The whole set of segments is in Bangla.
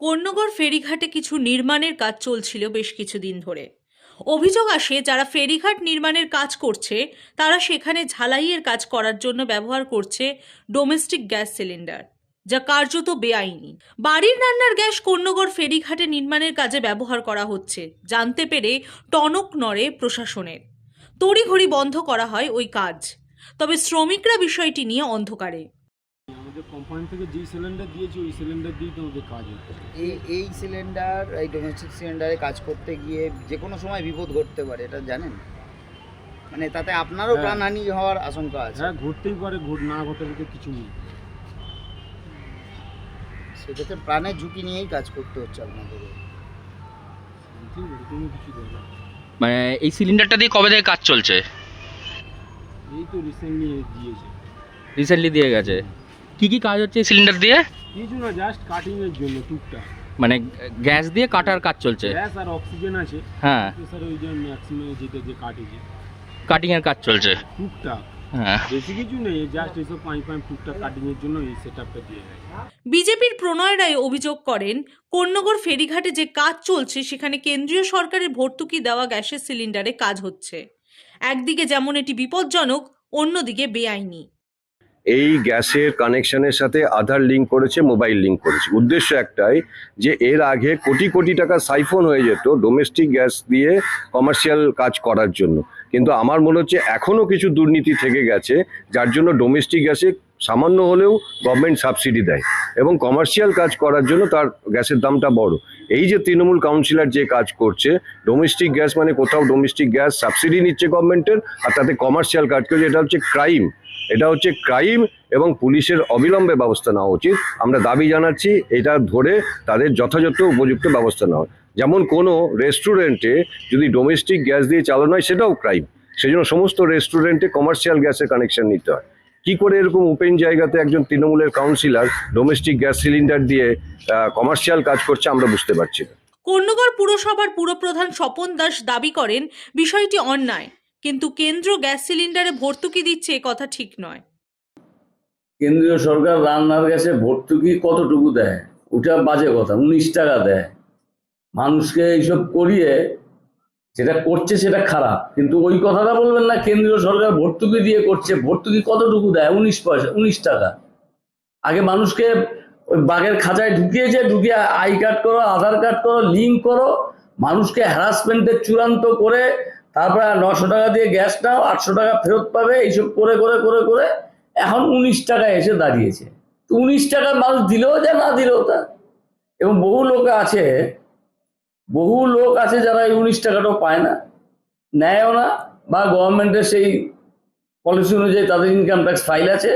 কর্ণগড় ফেরিঘাটে কিছু নির্মাণের কাজ চলছিল বেশ কিছুদিন ধরে। অভিযোগ আসে, যারা ফেরিঘাট নির্মাণের কাজ করছে, তারা সেখানে ঝালাইয়ের কাজ করার জন্য ব্যবহার করছে ডোমেস্টিক গ্যাস সিলিন্ডার, যা কার্যত বেআইনি। বাড়ির রান্নার গ্যাস কর্ণগড় ফেরিঘাটে নির্মাণের কাজে ব্যবহার করা হচ্ছে, জানতে পেরে টনক নড়ে প্রশাসনের। তড়িঘড়ি বন্ধ করা হয় ওই কাজ, তবে শ্রমিকরা বিষয়টি নিয়ে অন্ধকারে। আমাদের কোম্পানি থেকে যেই সিলিন্ডার দিয়েছে ওই সিলিন্ডার দিয়েই তো কাজ হচ্ছে। এই এই সিলিন্ডার এই ডোমেস্টিক সিলিন্ডারে কাজ করতে গিয়ে যে কোনো সময় বিপদ ঘটতে পারে এটা জানেন? মানে তাতে আপনারও হ্যাঁ। প্রাণহানি হওয়ার আশঙ্কা আছে। হ্যাঁ ঘুরতেই পারে ঘুর না ঘটালে তো কিছু নেই। সেক্ষেত্রে প্রাণের ঝুঁকি নিয়েই কাজ করতে হচ্ছে আপনাদের। কিছু না। মানে এই সিলিন্ডারটা দিয়ে কবে থেকে কাজ চলছে? এই তো রিসেন্টলি দিয়েছে। রিসেন্টলি দিয়ে গেছে? কি কি কাজ হচ্ছে? সিলিন্ডার দিয়ে? কিছু না জাস্ট কাটিং এর জন্য টুকটাক মানে গ্যাস দিয়ে কাটার কাজ চলছে? গ্যাস আর অক্সিজেন আছে। হ্যাঁ। স্যার ওই যে ম্যাক্সিমাম যেটা যে কাটেছে কাটিং এর কাজ চলছে? টুকটাক হ্যাঁ। কাটিং জন্য বিজেপির প্রণয় রায় অভিযোগ করেন কন্যগর ফেরিঘাটে যে কাজ চলছে সেখানে কেন্দ্রীয় সরকারের ভর্তুকি দেওয়া গ্যাসের সিলিন্ডারে কাজ হচ্ছে। একদিকে যেমন এটি বিপজ্জনক অন্যদিকে বেআইনি। এই গ্যাসের কানেকশনের সাথে আধার লিঙ্ক করেছে, মোবাইল লিঙ্ক করেছে। উদ্দেশ্য একটাই যে এর আগে কোটি কোটি টাকা সাইফোন হয়ে যেত ডোমেস্টিক গ্যাস দিয়ে কমার্শিয়াল কাজ করার জন্য। কিন্তু আমার মনে হচ্ছে এখনও কিছু দুর্নীতি থেকে গেছে, যার জন্য ডোমেস্টিক গ্যাসে সামান্য হলেও গভর্নমেন্ট সাবসিডি দেয় এবং কমার্শিয়াল কাজ করার জন্য তার গ্যাসের দামটা বড়। এই যে তৃণমূল কাউন্সিলর যে কাজ করছে ডোমেস্টিক গ্যাস মানে কোথাও ডোমেস্টিক গ্যাস সাবসিডি নিচ্ছে গভর্নমেন্টের আর তাতে কমার্শিয়াল কাজ করছে, এটা হচ্ছে ক্রাইম এটা হচ্ছে ক্রাইম এবং পুলিশের অবিলম্বে ব্যবস্থা নেওয়া উচিত। আমরা দাবি জানাচ্ছি, এটা ধরে তাদের যথাযথ উপযুক্ত ব্যবস্থা নেওয়া। যেমন কোনো রেস্টুরেন্টে যদি ডোমেস্টিক গ্যাস দিয়ে চালানো হয়, সেটাও ক্রাইম সেই জন্য সমস্ত রেস্টুরেন্টে কমার্শিয়াল গ্যাসের কানেকশন নিতে হয়। কি করে এরকম ওপেন জায়গাতে একজন তৃণমূলের কাউন্সিলর ডোমেস্টিক গ্যাস সিলিন্ডার দিয়ে কমার্শিয়াল কাজ করছে আমরা বুঝতে পারছি না। কন্যগর পুরসভার পুরপ্রধান স্বপন দাস দাবি করেন বিষয়টি অন্যায় কিন্তু কেন্দ্র গ্যাস সিলিন্ডারে ভর্তুকি দিচ্ছে এ কথা ঠিক নয়। কেন্দ্রীয় সরকার রান্নার গ্যাসে ভর্তুকি কতটুকু দেয়? ওটা বাজে কথা উনিশ টাকা দেয়। মানুষকে এইসব করিয়ে যেটা করছে সেটা খারাপ। কিন্তু ওই কথাটা বলবেন না, কেন্দ্রীয় সরকার ভর্তুকি দিয়ে করছে। ভর্তুকি কতটুকু দেয়? উনিশ পয়সা, উনিশ টাকা। আগে মানুষকে ওই বাঘের খাঁচায় ঢুকিয়েছে, ঢুকিয়ে আই কার্ড করো, আধার কার্ড করো, লিঙ্ক করো। মানুষকে হ্যারাসমেন্টের চূড়ান্ত করে তারপরে নশো টাকা দিয়ে গ্যাস নাও, আটশো টাকা ফেরত পাবে, এইসব করে করে করে করে। এখন উনিশ টাকায় এসে দাঁড়িয়েছে। উনিশ টাকা মানুষ দিলেও যা না দিলেও তা। এবং বহু লোক আছে বহু লোক আছে যারা এই উনিশ টাকাটাও পায় না, নেয়ও না, বা গভর্নমেন্টের সেই পলিসি অনুযায়ী তাদের ইনকাম ট্যাক্স ফাইল আছে।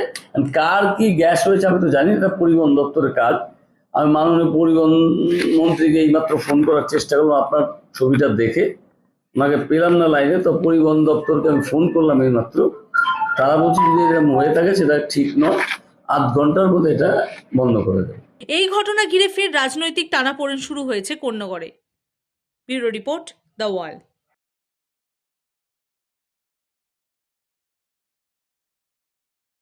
কার কি গ্যাস হয়েছে আমি তো জানি এটা পরিবহন দপ্তরের কাজ। আমি মাননীয় পরিবহন মন্ত্রীকে এইমাত্র ফোন করার চেষ্টা করলাম আপনার ছবিটা দেখে। ওনাকে পেলাম না লাইনে তো পরিবহন দপ্তরকে আমি ফোন করলাম এইমাত্র। তারা বলছে যদি এরকম হয়ে থাকে সেটা ঠিক নয়। আধ ঘণ্টার মধ্যে এটা বন্ধ করে দেবে। এই ঘটনা ঘিরে ফের রাজনৈতিক টানাপোড়েন শুরু হয়েছে কন্যগড়ে। Bureau Report The Wall.